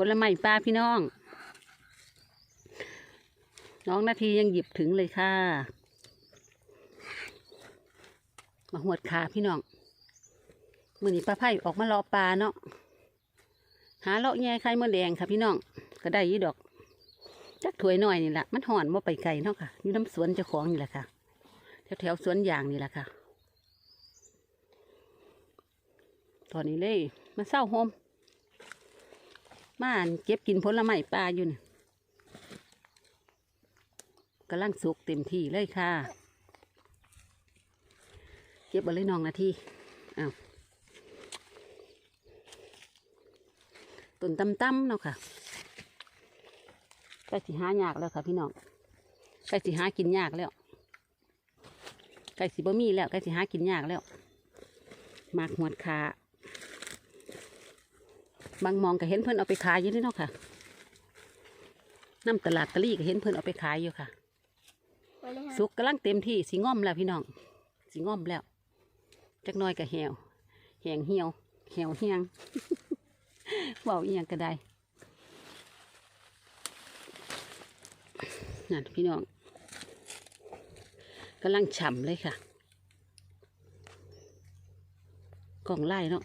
ผลไม้ปลาพี่น้อง น้องนาทียังหยิบถึงเลยค่ะ มาหวดขาพี่น้อง มือนี้ปลาไผ่ออกมารอปลาเนาะ หาเลาะแง่ไข่มดแดงค่ะพี่น้อง ก็ได้ยี่ดอก จักถวยหน่อยนี่แหละมันห่อนว่าไปไกลเนาะค่ะอยู่น้ำสวนเจ้าของนี่แหละค่ะ แถวแถวๆสวนยางนี่แหละค่ะ ตอนนี้เลย มาเศร้าโฮม มานเก็บกินผลไม้ปลาอยู่นี่กำลังสุกเต็มที่เลยค่ะ เก็บเอาเลยน้องนาทีอ้าวต้นตั้มๆเนาะค่ะใกล้สิหายากแล้วค่ะพี่น้องใกล้สิหากินยากแล้วใกล้สิบ่มีแล้วใกล้สิหากินยากแล้วหมากหวดขา บางมองก็เห็นเพิ่อนเอาไปขายอยู่นี่เนาะค่ะน้ำตลาดตะลี่ก็เห็นเพิ่อนเอาไปขายอยู่ค่ะ สุกกำลังเต็มที่สีง่อมแล้วพี่น้องสีง่อมแล้วจักน้อยก็แหวแหงเหี่ยวแหวเหียงเบาอียงก็ได้นั่นพี่น้องกำลังฉ่ำเลยค่ะกล่องไล่เนาะ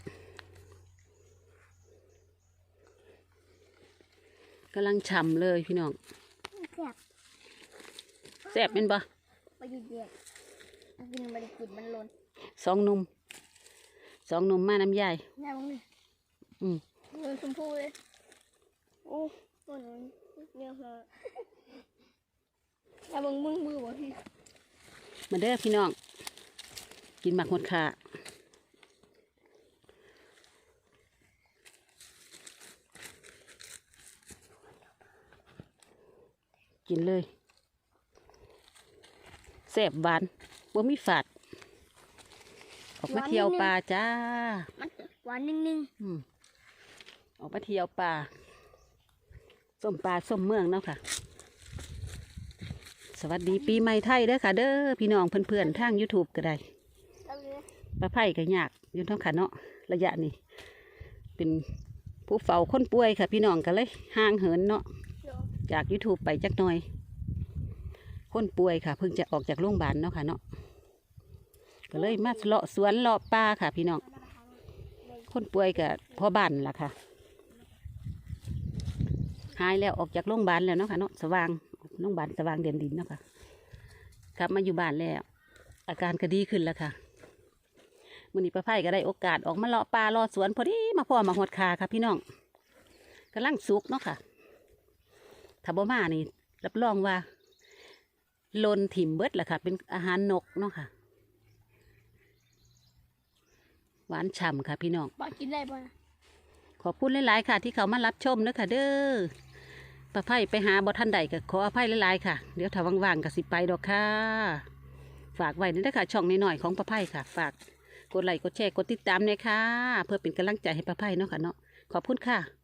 กำลังฉ่ำเลยพี่น้องแซ่บแซ่บเป็นปะไปยืดเดียดเอากินมันกินมันหล่นสองหนุ่มสองหนุ่มมาน้ำยายแม่มึงนี่อืมเงินชมพูเลยโอ้ตัวนี้เยอะมากแม่มึงมึงมือบ่พี่มาเด้อพี่น้อง กินหมักหมดขา กินเลยแซ่บหวานบ่มีฝาด ออกมาเที่ยวป่าจ้า มันหวานนิ่งอืมออกมาเที่ยวป่าส้มป่าส้มเมืองเนาะค่ะ สวัสดีปีใหม่ไทยเด้อค่ะ เด้อพี่น้องเพื่อนๆทาง YouTube ก็ได้ๆเอาเลยปลาไผ่ก็ยากอยู่ท้องขาเนาะระยะนี้ เป็นผู้เฝ้าคนป่วยค่ะ พี่น้องก็เลยห่างเหินเนาะเดี๋ยว จาก YouTube ไปจักหน่อย คนป่วยค่ะ เพิ่งจะออกจากโรงพยาบาลเนาะค่ะเนาะก็เลยมาเลาะสวนเลาะป่าค่ะ พี่น้องคนป่วยกับพ่อบ้านล่ะค่ะหายแล้วออกจากโรงพยาบาลแล้วเนาะค่ะเนาะสว่างโรงพยาบาลสว่างเด่นดินเนาะค่ะกลับมาอยู่บ้านแล้ว อาการก็ดีขึ้นแล้วค่ะมื่อนี้ป้าไผ่ก็ได้โอกาสออกมาเลาะป่าเลาะสวนพอดีมาพ่อมาหดคาค่ะพี่น้องกำลังสุกเนาะค่ะ ถ้าบ่มานี่ รับรองว่าลนถิ่มเบิดแหละค่ะ เป็นอาหารนกเนาะค่ะ หวานฉ่ำค่ะพี่น้องป้ากินได้ป่ะขอบคุณหลาย ๆ ค่ะ ที่เขามารับชมเด้อค่ะเด้อป้าไผ่ไปหาบ่ทันใดก็ขออภัยหลาย ๆ ค่ะ เดี๋ยวถ้าว่าง ๆก็สิไปดอกค่ะ ฝากไว้ด้วยค่ะช่องน้อย ๆ ของป้าไผ่ค่ะ ฝากกดไลค์กดแชร์กดติดตามเลยค่ะ เพื่อเป็นกำลังใจให้ป้าไผ่เนาะค่ะเนาะขอบคุณค่ะ